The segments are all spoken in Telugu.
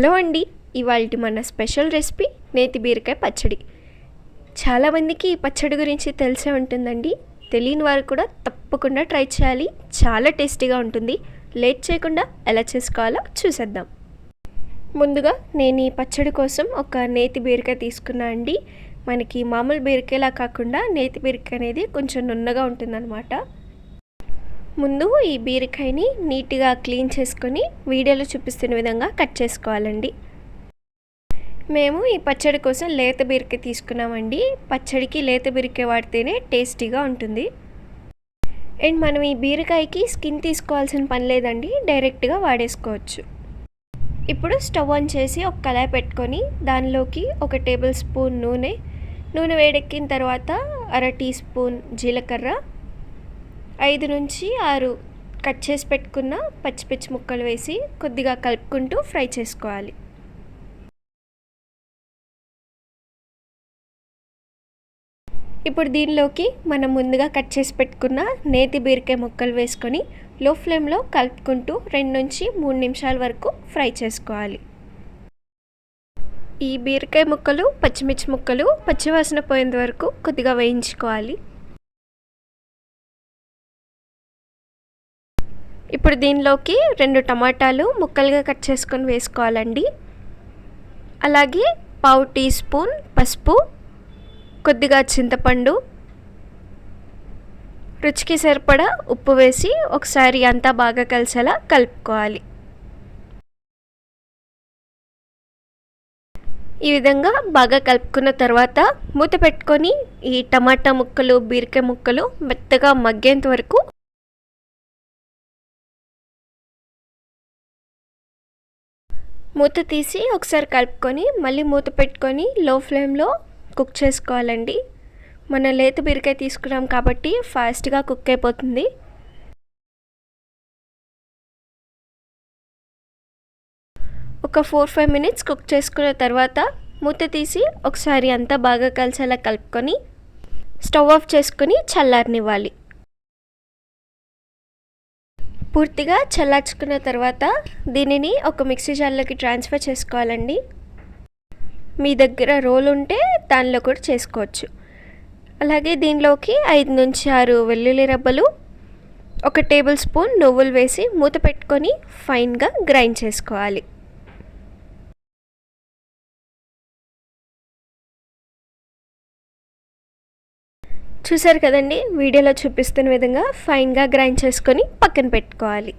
హలో అండి ఇవాళ మన స్పెషల్ రెసిపీ నేతి బీరకాయ పచ్చడి. చాలామందికి ఈ పచ్చడి గురించి తెలిసే ఉంటుందండి. తెలియని వారు కూడా తప్పకుండా ట్రై చేయాలి. చాలా టేస్టీగా ఉంటుంది. లేట్ చేయకుండా ఎలా చేసుకోవాలో చూసేద్దాం. ముందుగా నేను ఈ పచ్చడి కోసం ఒక నేతి బీరకాయ తీసుకున్నా అండి. మనకి మామూలు బీరకాయలా కాకుండా నేతి బీరకాయ అనేది కొంచెం నున్నగా ఉంటుందన్నమాట. ముందు ఈ బీరకాయని నీట్గా క్లీన్ చేసుకొని వీడియోలో చూపిస్తున్న విధంగా కట్ చేసుకోవాలండి. మేము ఈ పచ్చడి కోసం లేత బీరకాయ తీసుకున్నామండి. పచ్చడికి లేత బీరకాయ వాడితేనే టేస్టీగా ఉంటుంది. అండ్ మనం ఈ బీరకాయకి స్కిన్ తీసుకోవాల్సిన పని లేదండి డైరెక్ట్గా వాడేసుకోవచ్చు. ఇప్పుడు స్టవ్ ఆన్ చేసి ఒక కళాయి పెట్టుకొని దానిలోకి ఒక టేబుల్ స్పూన్ నూనె. నూనె వేడెక్కిన తర్వాత అర టీ స్పూన్ జీలకర్ర ఐదు నుంచి ఆరు కట్ చేసి పెట్టుకున్న పచ్చి పచ్చి ముక్కలు వేసి కొద్దిగా కలుపుకుంటూ ఫ్రై చేసుకోవాలి. ఇప్పుడు దీనిలోకి మనం ముందుగా కట్ చేసి పెట్టుకున్న నేతి బీరకాయ ముక్కలు వేసుకొని లో ఫ్లేమ్లో కలుపుకుంటూ రెండు నుంచి మూడు నిమిషాల వరకు ఫ్రై చేసుకోవాలి. ఈ బీరకాయ ముక్కలు పచ్చిమిర్చి ముక్కలు పచ్చివాసన పోయేంత వరకు కొద్దిగా వేయించుకోవాలి. ఇప్పుడు దీనిలోకి రెండు టమాటాలు ముక్కలుగా కట్ చేసుకొని వేసుకోవాలండి. అలాగే పావు టీ స్పూన్ పసుపు కొద్దిగా చింతపండు రుచికి సరిపడా ఉప్పు వేసి ఒకసారి అంతా బాగా కలిసేలా కలుపుకోవాలి. ఈ విధంగా బాగా కలుపుకున్న తర్వాత మూత పెట్టుకొని ఈ టమాటా ముక్కలు బీరకాయ ముక్కలు మెత్తగా మగ్గేంత వరకు మూత తీసి ఒకసారి కలుపుకొని మళ్ళీ మూత పెట్టుకొని లో ఫ్లేమ్లో కుక్ చేసుకోవాలండి. మన లేత బీరకాయ తీసుకున్నాం కాబట్టి ఫాస్ట్గా కుక్ అయిపోతుంది. ఒక ఫోర్ ఫైవ్ మినిట్స్ కుక్ చేసుకున్న తర్వాత మూత తీసి ఒకసారి అంతా బాగా కలిసేలా కలుపుకొని స్టవ్ ఆఫ్ చేసుకొని చల్లారనివ్వాలి. పూర్తిగా చల్లార్చుకున్న తర్వాత దీనిని ఒక మిక్సీ జార్లోకి ట్రాన్స్ఫర్ చేసుకోవాలండి. మీ దగ్గర రోల్ ఉంటే దానిలో కూడా చేసుకోవచ్చు. అలాగే దీనిలోకి ఐదు నుంచి ఆరు వెల్లుల్లి రబ్బలు ఒక టేబుల్ స్పూన్ నువ్వులు వేసి మూత పెట్టుకొని ఫైన్గా గ్రైండ్ చేసుకోవాలి. చూసారు కదండి? వీడియోలో చూపిస్తున్న విధంగా ఫైన్గా గ్రైండ్ చేసుకొని పక్కన పెట్టుకోవాలి.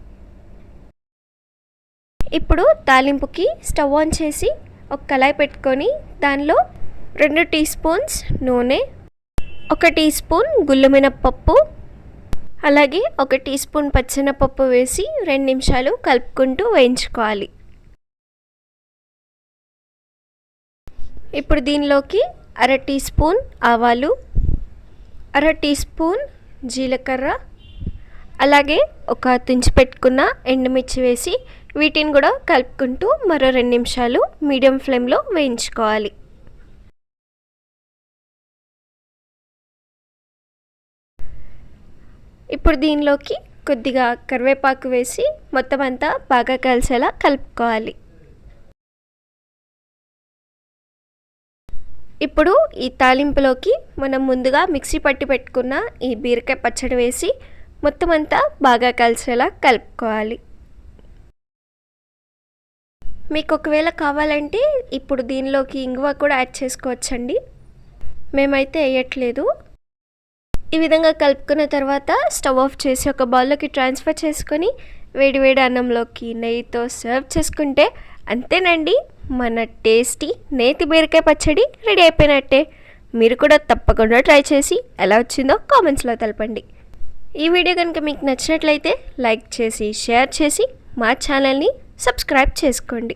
ఇప్పుడు తాలింపుకి స్టవ్ ఆన్ చేసి ఒక కళాయి పెట్టుకొని దానిలో రెండు టీ స్పూన్స్ నూనె ఒక టీ స్పూన్ గుల్లమినప్పప్పు అలాగే ఒక టీ స్పూన్ పచ్చెనపప్పు వేసి రెండు నిమిషాలు కలుపుకుంటూ వేయించుకోవాలి. ఇప్పుడు దీనిలోకి అర టీ స్పూన్ ఆవాలు అర టీ స్పూన్ జీలకర్ర అలాగే ఒక తుంచి పెట్టుకున్న ఎండుమిర్చి వేసి వీటిని కూడా కలుపుకుంటూ మరో రెండు నిమిషాలు మీడియం ఫ్లేమ్లో వేయించుకోవాలి. ఇప్పుడు దీనిలోకి కొద్దిగా కరివేపాకు వేసి మొత్తం అంతా బాగా కలిసేలా కలుపుకోవాలి. ఇప్పుడు ఈ తాలింపులోకి మనం ముందుగా మిక్సీ పట్టి పెట్టుకున్న ఈ బీరకాయ పచ్చడి వేసి మొత్తం అంతా బాగా కలిసేలా కలుపుకోవాలి. మీకు ఒకవేళ కావాలంటే ఇప్పుడు దీనిలోకి ఇంగువ కూడా యాడ్ చేసుకోవచ్చండి. మేమైతే వేయట్లేదు. ఈ విధంగా కలుపుకున్న తర్వాత స్టవ్ ఆఫ్ చేసి ఒక బౌల్లోకి ట్రాన్స్ఫర్ చేసుకొని వేడివేడి అన్నంలోకి నెయ్యితో సర్వ్ చేసుకుంటే అంతేనండి. మన టేస్టీ నేతి బీరకాయ పచ్చడి రెడీ అయిపోయినట్టే. మీరు కూడా తప్పకుండా ట్రై చేసి ఎలా వచ్చిందో కామెంట్స్లో తెలపండి. ఈ వీడియో కనుక మీకు నచ్చినట్లయితే లైక్ చేసి షేర్ చేసి మా ఛానల్ని సబ్స్క్రైబ్ చేసుకోండి.